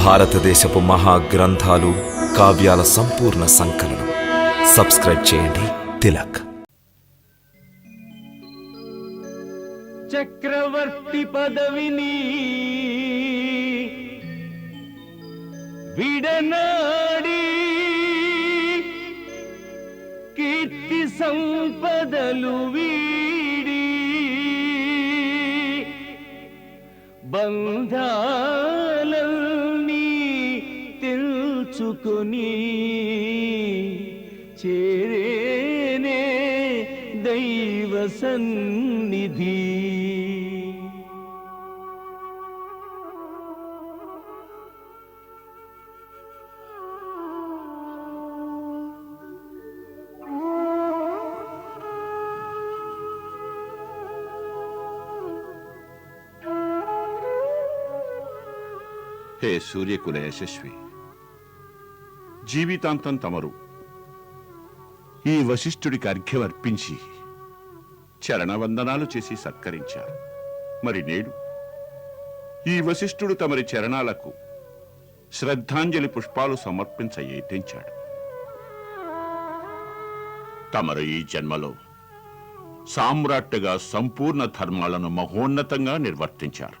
భారతదేశపు మహా గ్రంథాలు కావ్యాల సంపూర్ణ సంకలనం. సబ్స్క్రైబ్ చేయండి. తిలక్. చక్రవర్తి పదవిని విడనాడి కీర్తి సంపదలు వీడి బంధా తెలుచుకొని చేరేనే దైవ సన్నిధి హే సూర్యకుల యశస్వి జీవితాంతం తమరు. ఈ వశిష్ఠుడికి అర్ఘ్యమర్పించి చరణవందనాలు చేసి సత్కరించారు. మరి నేడు ఈ వశిష్ఠుడు తమరి చరణాలకు శ్రద్ధాంజలి పుష్పాలు సమర్పించ యత్నించాడు తమరు ఈ జన్మలో సామ్రాట్టుగా సంపూర్ణ ధర్మాలను మహోన్నతంగా నిర్వర్తించారు.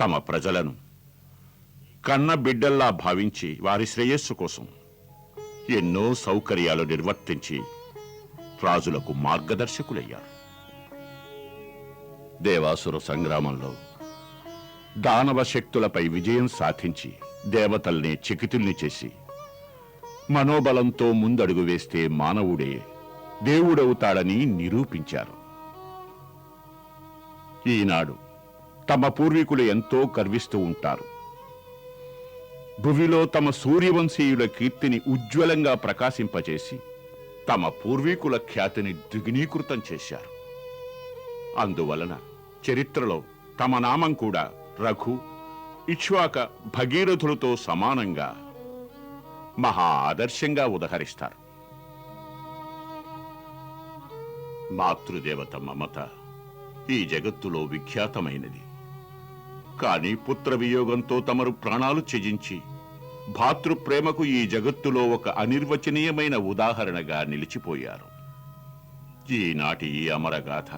తమ ప్రజలను కన్న బిడ్డల్లా భావించి వారి శ్రేయస్సు కోసం ఎన్నో సౌకర్యాలు నిర్వర్తించి రాజులకు మార్గదర్శకులయ్యారు. దేవాసుర సంగ్రామంలో దానవ శక్తులపై విజయం సాధించి దేవతల్ని చికితుల్ని చేసి మనోబలంతో ముందడుగు వేస్తే మానవుడే దేవుడవుతాడని నిరూపించారు. ఈనాడు తమ పూర్వీకులు ఎంతో గర్విస్తూ ఉంటారు. భువిలో తమ సూర్యవంశీయుల కీర్తిని ఉజ్వలంగా ప్రకాశింపచేసి తమ పూర్వీకుల ఖ్యాతిని ద్విగుణీకృతం చేశారు. అందువలన చరిత్రలో తమ నామం కూడా రఘు ఇక్ష్వాక భగీరథులతో సమానంగా మహా ఆదర్శంగా ఉదహరిస్తారు. మాతృదేవత మమత ఈ జగత్తులో విఖ్యాతమైనది. కాని పుత్రవియోగంతో తమరు ప్రాణాలు త్యజించి భాతృప్రేమకు ఈ జగత్తులో ఒక అనిర్వచనీయమైన ఉదాహరణగా నిలిచిపోయారు. ఈనాటి ఈ అమరగాథ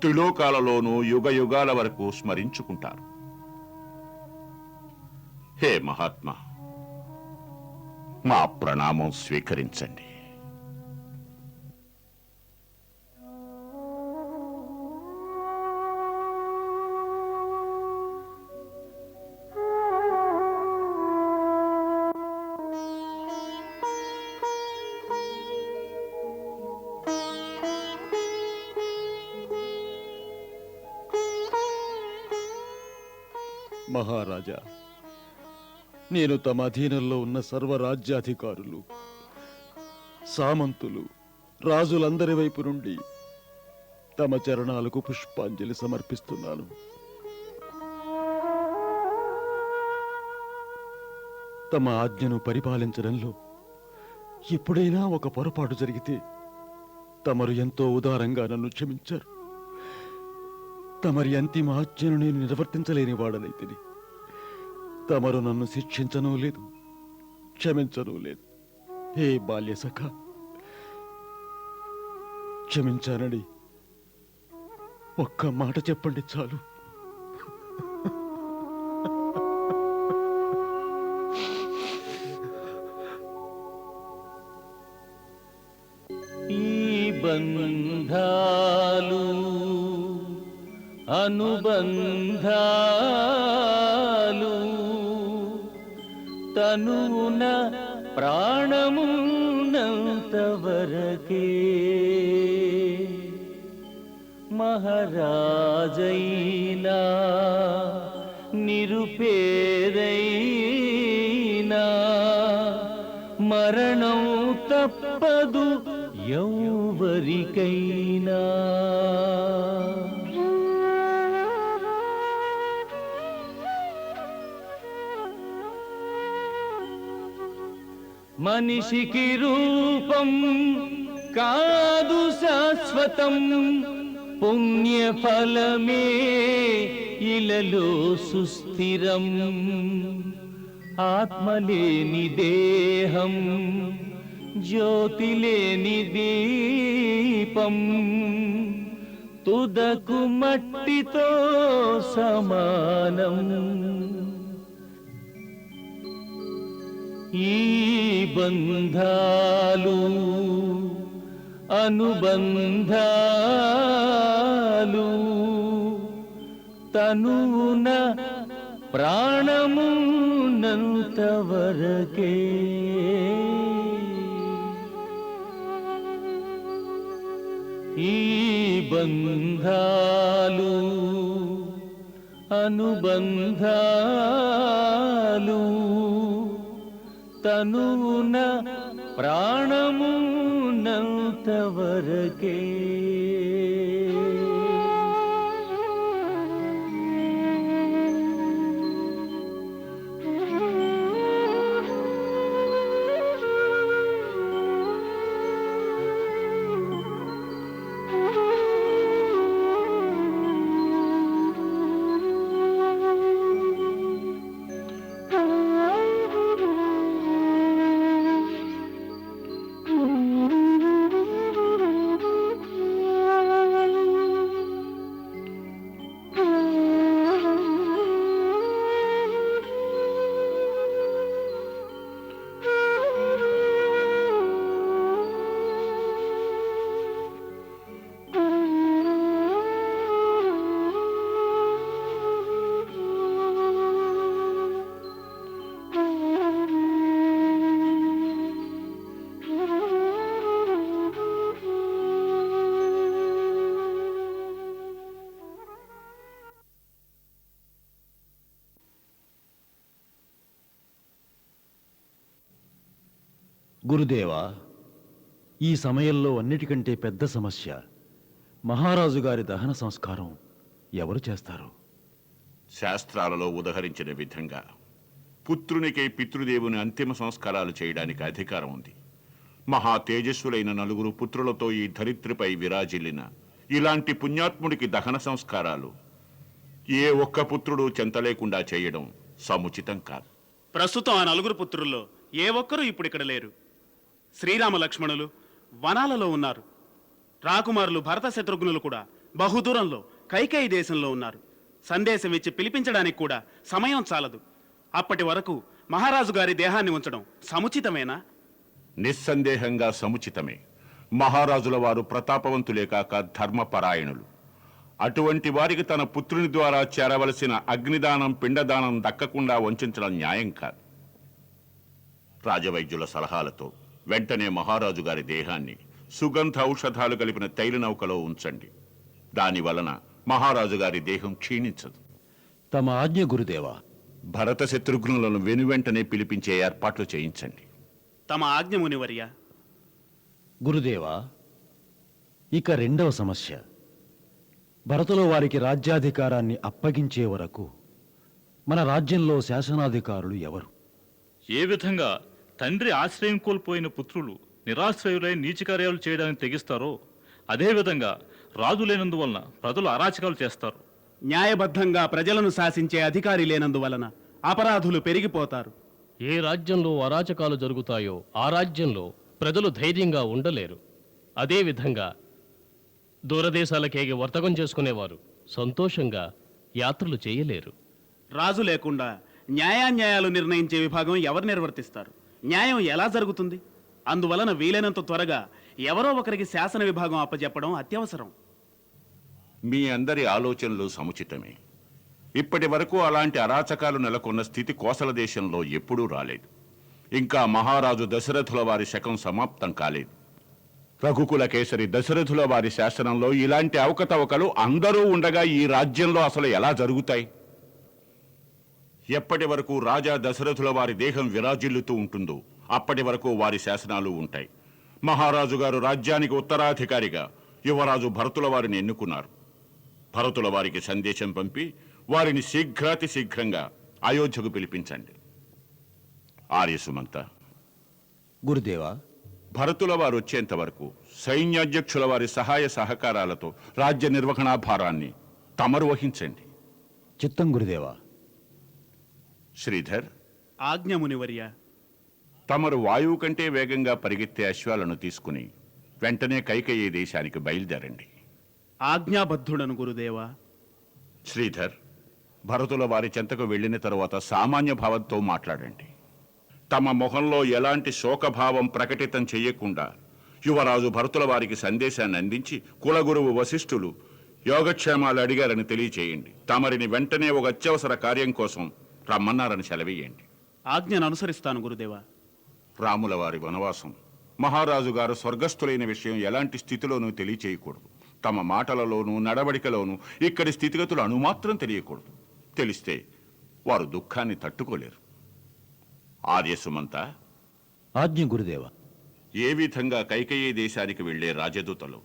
త్రిలోకాలలోనూ యుగ యుగాల వరకు స్మరించుకుంటారు. హే మహాత్మా మా ప్రణామం స్వీకరించండి. మహారాజా నేను తమ అధీనంలో ఉన్న సర్వరాజ్యాధికారులు సామంతులు రాజులందరి వైపు నుండి తమ చరణాలకు పుష్పాంజలి సమర్పిస్తున్నాను. తమ ఆజ్ఞను పరిపాలించడంలో ఎప్పుడైనా ఒక పొరపాటు జరిగితే తమరు ఎంతో ఉదారంగా నన్ను క్షమించారు. తమరి అంతిమ ఆజ్ఞను నేను నిర్వర్తించలేని వాడనైతిని. తమరు నన్ను శిక్షించను లేదు క్షమించను లేదు. హే బాల్య సఖ క్షమించానని ఒక్క మాట చెప్పండి చాలు. ఈ బంధాలు అనుబంధాలు తనున ప్రాణమున్నంత వరకే మహారాజైనా నిరుపేదైనా మరణం తప్పదు ఎవరికైనా మనిషికి రూపం కాదు శాశ్వతం. పుణ్యఫలమే ఇలలో సుస్థిరం. ఆత్మలేని దేహం జ్యోతిలేని దీపం. తుదకు మట్టితో సమానం. ఈ బంధాలు అనుబంధాలు తనున ప్రాణమున్నంతవరకే. ఈ బంధాలు అనుబంధాలు తనువున ప్రాణమునంతవరకే గురుదేవా ఈ సమయంలో అన్నిటికంటే పెద్ద సమస్య మహారాజు గారి దహన సంస్కారం ఎవరు చేస్తారు? శాస్త్రాలలో ఉదహరించిన విధంగా పుత్రునికై పితృదేవుని అంతిమ సంస్కారాలు చేయడానికి అధికారం ఉంది. మహా తేజస్సులైన నలుగురు పుత్రులతో ఈ ధరిత్రిపై విరాజిల్లిన ఇలాంటి పుణ్యాత్ముడికి దహన సంస్కారాలు ఏ ఒక్క పుత్రుడు చెంతలేకుండా చేయడం సముచితం కాదు. ప్రస్తుతం ఆ నలుగురు పుత్రుల్లో ఏ ఒక్కరూ ఇప్పుడు ఇక్కడ లేరు. శ్రీరామ లక్ష్మణులు వనాలలో ఉన్నారు. రాకుమారులు భరత శత్రుఘ్నులు కూడా బహుదూరంలో కైకేయి దేశంలో ఉన్నారు. సందేశం ఇచ్చి పిలిపించడానికి కూడా సమయం చాలదు. అప్పటి వరకు మహారాజు గారి దేహాన్ని ఉంచడం సముచితమేనా? నిస్సందేహంగా సముచితమే. మహారాజుల వారు ప్రతాపవంతులే కాక ధర్మపరాయణులు. అటువంటి వారికి తన పుత్రుని ద్వారా చేరవలసిన అగ్నిదానం పిండదానం దక్కకుండా వంచడం న్యాయం కాదు. రాజవైద్యుల సలహాలతో వెంటనే మహారాజు గారి దేహాన్ని సుగంధ ఔషధాలు కలిపిన తైల నౌకలో ఉంచండి. దాని వలన మహారాజు గారి దేహం క్షీణించదు. తమ ఆజ్ఞ గురుదేవా. భరత శత్రుఘ్నులను వెనువెంటనే పిలిపించే ఏర్పాట్లు చేయించండి. తమ ఆజ్ఞ మునివర్య. గురుదేవా ఇక రెండవ సమస్య. భరతుల వారికి రాజ్యాధికారాన్ని అప్పగించే వరకు మన రాజ్యంలో శాసనాధికారులు ఎవరు? ఏ విధంగా తండ్రి ఆశ్రయం కోల్పోయిన పుత్రులు నిరాశ్రయులై నీచకార్యాలు చేయడానికి తెగిస్తారో అదేవిధంగా రాజు లేనందువలన ప్రజలు అరాచకాలు చేస్తారు. న్యాయబద్ధంగా ప్రజలను శాసించే అధికారి లేనందువలన అపరాధులు పెరిగిపోతారు. ఏ రాజ్యంలో అరాచకాలు జరుగుతాయో ఆ రాజ్యంలో ప్రజలు ధైర్యంగా ఉండలేరు. అదేవిధంగా దూరదేశాలకేగి వర్తకం చేసుకునేవారు సంతోషంగా యాత్రలు చేయలేరు. రాజు లేకుండా న్యాయాన్యాయాలు నిర్ణయించే విభాగం ఎవరు నిర్వర్తిస్తారు? న్యాయం ఎలా జరుగుతుంది? అందువలన వీలైనంత త్వరగా ఎవరో ఒకరికి శాసన విభాగం అప్పజెప్పడం అత్యవసరం. మీ అందరి ఆలోచనలు సముచితమే. ఇప్పటి వరకు అలాంటి అరాచకాలు నెలకొన్న స్థితి కోసల దేశంలో ఎప్పుడూ రాలేదు. ఇంకా మహారాజు దశరథుల వారి శకం సమాప్తం కాలేదు. రఘుకుల కేసరి దశరథుల వారి శాసనంలో ఇలాంటి అవకతవకలు అందరూ ఉండగా ఈ రాజ్యంలో అసలు ఎలా జరుగుతాయి? ఎప్పటి వరకు రాజా దశరథుల వారి దేహం విరాజిల్లుతూ ఉంటుందో అప్పటి వరకు వారి శాసనాలు ఉంటాయి. మహారాజు గారు రాజ్యానికి ఉత్తరాధికారిగా యువరాజు భరతుల వారిని ఎన్నుకున్నారు. భరతుల వారికి సందేశం పంపి వారిని శీఘ్రాతి శీఘ్రంగా అయోధ్యకు పిలిపించండి. ఆర్యసుమంత. గురుదేవా. భరతుల వారు వచ్చేంత వరకు సైన్యాధ్యక్షుల వారి సహాయ సహకారాలతో రాజ్య నిర్వహణా భారాన్ని తమరు వహించండి. చిత్తం గురుదేవా. శ్రీధర్ ఆజ్ఞ మునివర్య. తమరు వాయువు కంటే వేగంగా పరిగెత్తే అశ్వాలను తీసుకుని వెంటనే కైకయ్య దేశానికి బయలుదేరండి. ఆజ్ఞాబద్ధుడను గురుదేవా. శ్రీధర్ భరతుల వారి చెంతకు వెళ్ళిన తరువాత సామాన్య భావంతో మాట్లాడండి. తమ మొహంలో ఎలాంటి శోకభావం ప్రకటితం చేయకుండా యువరాజు భరతుల వారికి సందేశాన్ని అందించి కులగురువు వశిష్ఠులు యోగక్షేమాలు అడిగారని తెలియచేయండి. తమరిని వెంటనే ఒక అత్యవసర కార్యం కోసం రమ్మన్నారని సెలవేయండి ఆజ్ఞను అనుసరిస్తాను గురుదేవా. రాముల వారి వనవాసం. మహారాజు గారు స్వర్గస్థులైన విషయం ఎలాంటి స్థితిలోనూ తెలియచేయకూడదు. తమ మాటలలోనూ నడవడికలోనూ ఇక్కడి స్థితిగతులు అణుమాత్రం తెలియకూడదు. తెలిస్తే వారు దుఃఖాన్ని తట్టుకోలేరు. ఆర్యసుమంత ఆజ్ఞ గురుదేవా. ఏ విధంగా కైకయ్య దేశానికి వెళ్ళే రాజదూతలు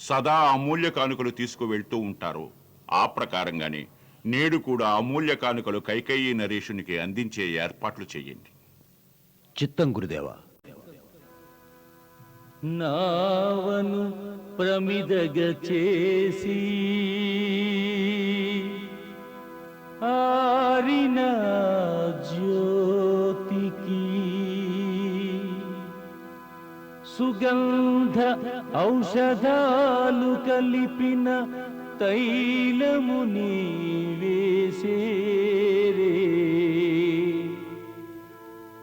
సదా అమూల్య కానుకలు తీసుకువెళ్తూ ఉంటారో ఆ ప్రకారంగానే నేడు కూడా అమూల్య కానుకలు కైకయ్య నరేషునికి అందించే ఏర్పాట్లు చేయండి. చిత్తం గురుదేవా. నావను ప్రమిదగ చేసి ఆరిన జ్యోతికి సుగంధ ఔషధాలు కలిపిన తైలము వేసేరే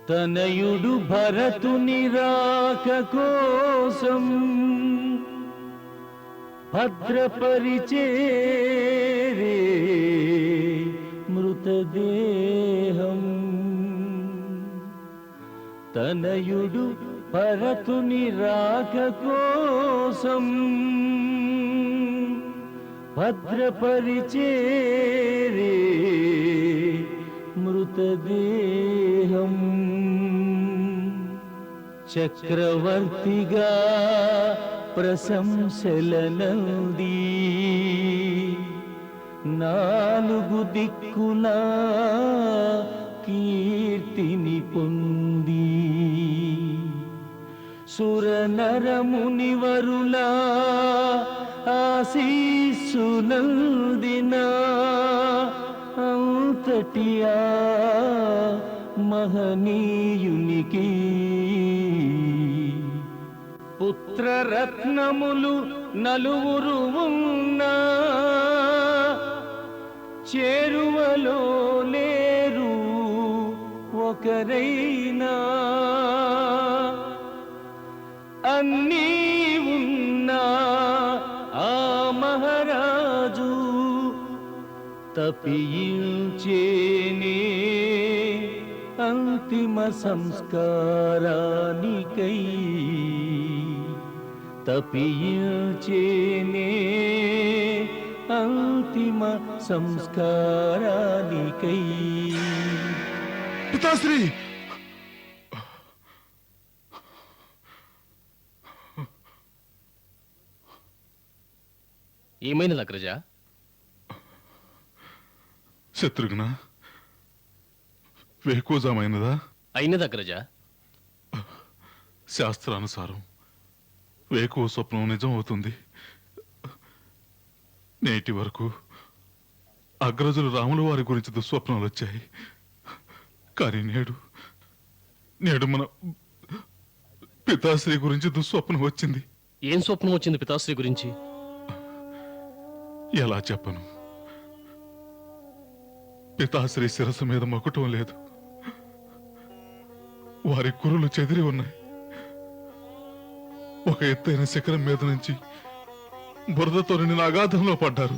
తనయుడు భరతుని రాక కోసం భద్రపరిచేరే మృతదేహం. తనయుడు భరతుని రాక కోసం భద్రపరిచేరే మృతదేహం. చక్రవర్తిగా ప్రశంసలనంది. నాలుగు దిక్కున కీర్తిని పొంది. సురనరమునివరులా ఆశీస్సునందిన అంతటియా మహనీయునికి. పుత్రరత్నములు నలుగురు ఉన్నా చేరువలో లేరు ఒకరైనా. తప్పించేనే అంతిమ సంస్కారానికై. తప్పించేనే అంతిమ సంస్కారానికై. పితాశ్రీ! ఏమైనది అగ్రజ శత్రుఘ్న వేకోజామైనదా అయినది అగ్రజ శాస్త్రానుసారం వేకువ స్వప్నం నిజం అవుతుంది నేటి వరకు అగ్రజులు రాముల వారి గురించి దుస్వప్నాలు వచ్చాయి కానీ నేడు నేడు మన పితాశ్రీ గురించి దుస్వప్నం వచ్చింది. ఏం స్వప్నం వచ్చింది పితాశ్రీ గురించి? ఎలా చెప్పను? పితాశ్రీ శిరస్సు మీద మకుటం లేదు. వారి కురులు చెదిరి ఉన్నాయి. ఒక ఎత్తైన శిఖరం మీద నుంచి బురదతో నిన్న అగాధంలో పడ్డారు.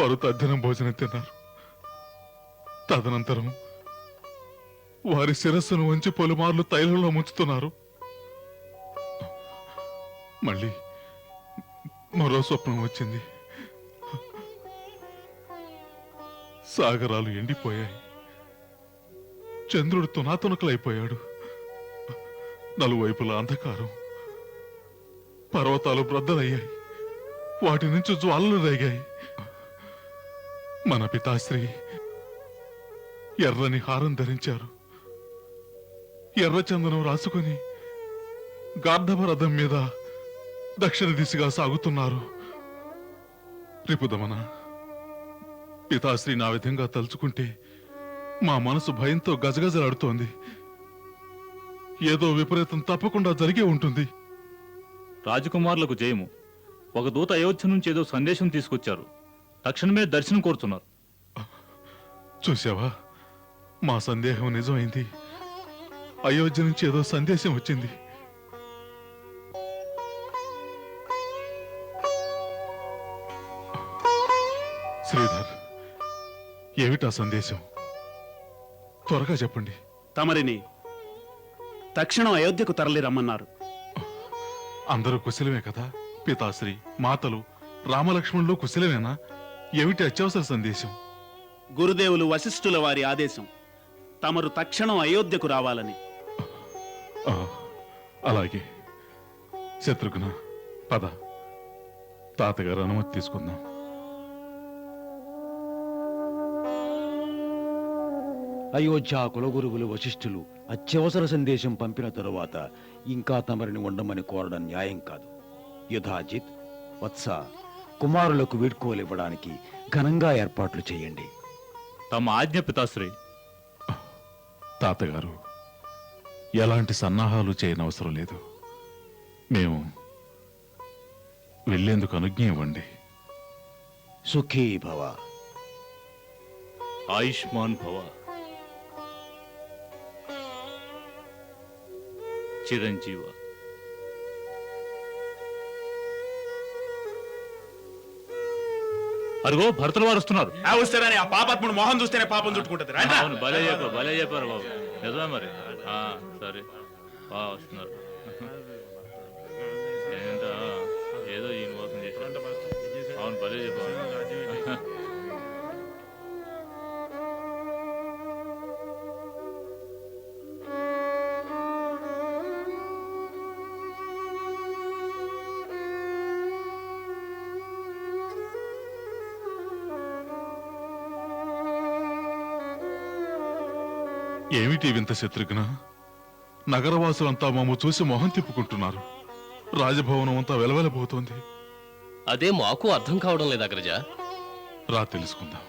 వారు తద్దినం భోజనం తిన్నారు. తదనంతరం వారి శిరస్సును వంచి పలుమార్లు తైలంలో ముంచుతున్నారు. మళ్ళీ మరో స్వప్నం వచ్చింది. సాగరాలు ఎండిపోయాయి. చంద్రుడు తునాతునకలైపోయాడు. నలువైపుల అంధకారం పర్వతాలు బ్రద్దలయ్యాయి. వాటి నుంచి జ్వాలలు రేగాయి. మన పితాశ్రీ ఎర్రని హారం ధరించారు. ఎర్రచందనం రాసుకొని రాసుకుని మీద దక్షిణ దిశగా సాగుతున్నారు. రిపుదమన పితాశ్రీ నా విధంగా తలుచుకుంటే మా మనసు భయంతో గజగజలాడుతోంది. ఏదో విపరీతం తప్పకుండా జరిగే ఉంటుంది. రాజకుమారులకు జయము. ఒక దూత అయోధ్య నుంచి ఏదో సందేశం తీసుకొచ్చారు. తక్షణమే దర్శనం కోరుతున్నారు. చూసావా మా సందేహం నిజమైంది. అయోధ్య నుంచి ఏదో సందేశం వచ్చింది. శ్రీధర్ ఏమిటా సందేశం? త్వరగా చెప్పండి. తమరిని తక్షణం అయోధ్యకు తరలి రమ్మన్నారు. అందరూ కుశలమే కదా పితాశ్రీ మాతలు రామలక్ష్మణులు కుశలమేనా? ఏమిటి అత్యవసర సందేశం? గురుదేవులు వశిష్ఠుల వారి ఆదేశం తమరు తక్షణం అయోధ్యకు రావాలని. ఆ, అలాగే. శత్రుఘ్న పద. తాతగారు అనుమతి తీసుకుందాం. అయోధ్య కులగురువులు వశిష్ఠులు అత్యవసర సందేశం పంపిన తరువాత ఇంకా తమరిని ఉండమని కోరడం న్యాయం కాదు. యుధాజిత్ వత్స కుమారులకు వీడ్కోలివ్వడానికి ఘనంగా ఏర్పాట్లు చేయండి. తమ ఆజ్ఞ పితాశ్రీ. తాతగారు ఎలాంటి సన్నాహాలు చేయనవసరం లేదు. మేము వెళ్ళేందుకు అనుజ్ఞ ఇవ్వండి. సుఖీ భవ. ఆయుష్మాన్ భవ. చిరంజీవ. అరుగో భర్తలు వారు వస్తున్నారు. ఆ వస్తారని ఆ పాపాత్ముడు మోహన్ చూస్తేనే పాపం చుట్టుకుంటది. అవును భలే చెప్పారు భలే చెప్పారు బాబు. నిజమే మరి. ఆ, సరే. ఆ, వస్తున్నారు. ఏంటా? ఏదో ఈ మోసం చేశారు. అవును భలే చెప్పారు. ఏమిటి వింత శత్రుఘ్న? నగరవాసులంతా మమ్మ చూసి మొహం తిప్పుకుంటున్నారు. రాజభవనం అంతా వెలవెలబోతోంది. అదే మాకు అర్థం కావడం లేదు అగ్రజ? రా తెలుసుకుందాం.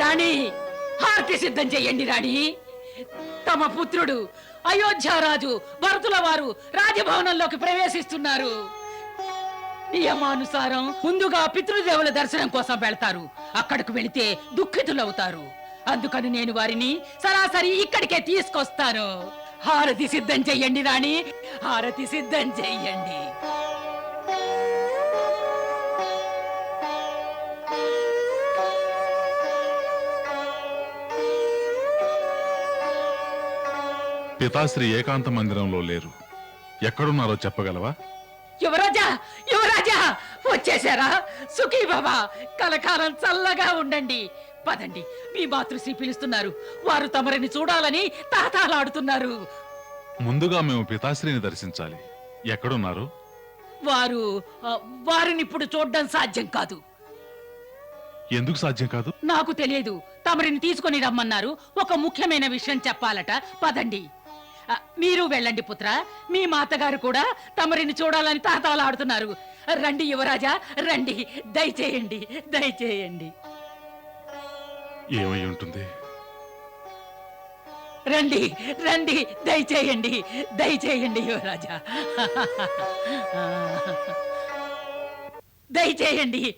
రాణి హారతి సిద్ధం చెయ్యండి రాణి. తమ పుత్రుడు అయోధ్యారాజు భరతుల వారు రాజభవనంలోకి ప్రవేశిస్తున్నారు. నియమానుసారం ముందుగా పితృదేవుల దర్శనం కోసం వెళ్తారు. అక్కడికి వెళితే దుఃఖితులవుతారు. అందుకని నేను వారిని సరాసరి ఇక్కడికే తీసుకొస్తాను. హారతి సిద్ధం చెయ్యండి రాణి. హారతి సిద్ధం చెయ్యండి. పితాశ్రీ ఏకాంత మందిరంలో లేరు. ఎక్కడున్నారో చెప్పగలవా? యువరాజా యువరాజా వచ్చేసారా? సుఖీ బాబా కలకాలం చల్లగా ఉండండి. పదండి మీ మాతృశ్రీ పిలుస్తున్నారు. వారు తమరిని చూడాలని తాతాలాడుతున్నారు. ముందుగా మేము పితాశ్రీని దర్శించాలి. ఎక్కడున్నారు? వారు ఆ, వారిని ఇప్పుడు చూడడం సాధ్యం కాదు. ఎందుకు సాధ్యం కాదు? నాకు తెలియదు. తమరిని తీసుకొని రమ్మన్నారు. ఒక ముఖ్యమైన విషయం చెప్పాలట. పదండి. మీరు వెళ్ళండి పుత్ర. మీ మాతగారు కూడా తమరిని చూడాలని తాతాలాడుతున్నారు. రండి యువరాజా రండి. దయచేయండి దయచేయండి. ఏమై ఉంటుంది? రండి రండి. దయచేయండి దయచేయండి యువరాజా. దయచేయండి.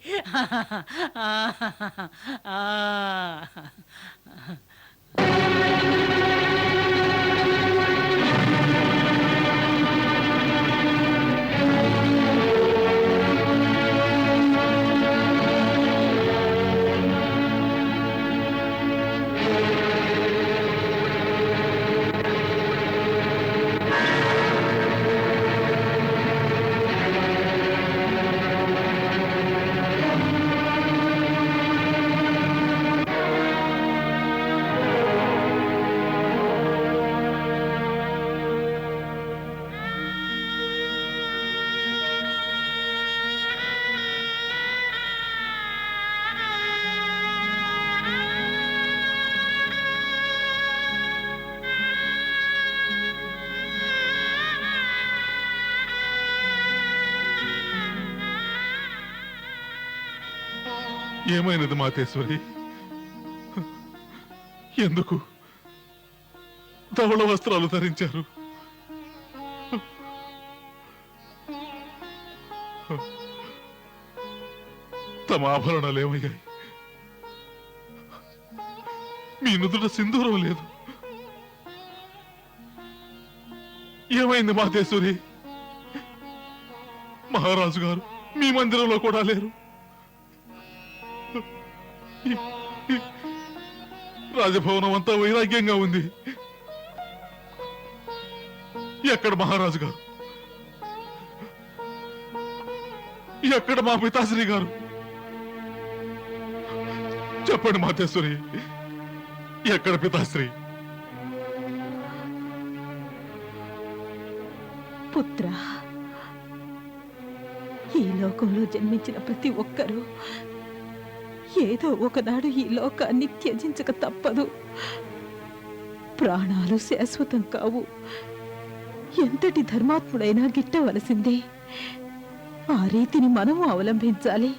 ఆ ఏమైనది మాతేశ్వరి? ఎందుకు ధవళ వస్త్రాలు ధరించారు? తమ ఆభరణాలు ఏమయ్యాయి? మీ నుదుట సింధూరం లేదు. ఏమైంది మాతేశ్వరి? మహారాజు గారు మీ మందిరంలో కూడా లేరు. రాజభవనం అంతా వైరాగ్యంగా ఉంది. ఎక్కడ మహారాజు గారు? ఎక్కడ మా పితాశ్రీ గారు? చెప్పండి మాతేశ్వరి ఎక్కడ పితాశ్రీ? పుత్ర ఈ లోకంలో జన్మించిన ప్రతి ఒక్కరూ ఏదో ఒకనాడు ఈ లోకాన్ని త్యజించక తప్పదు. ప్రాణాలు శాశ్వతం కావు. ఎంతటి ధర్మాత్ముడైనా గిట్టవలసిందే. ఆ రీతిని మనం అవలంబించాలి.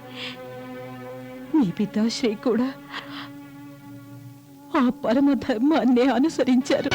మీ పితాశ్రీ కూడా ఆ పరమ ధర్మాన్నే అనుసరించారు.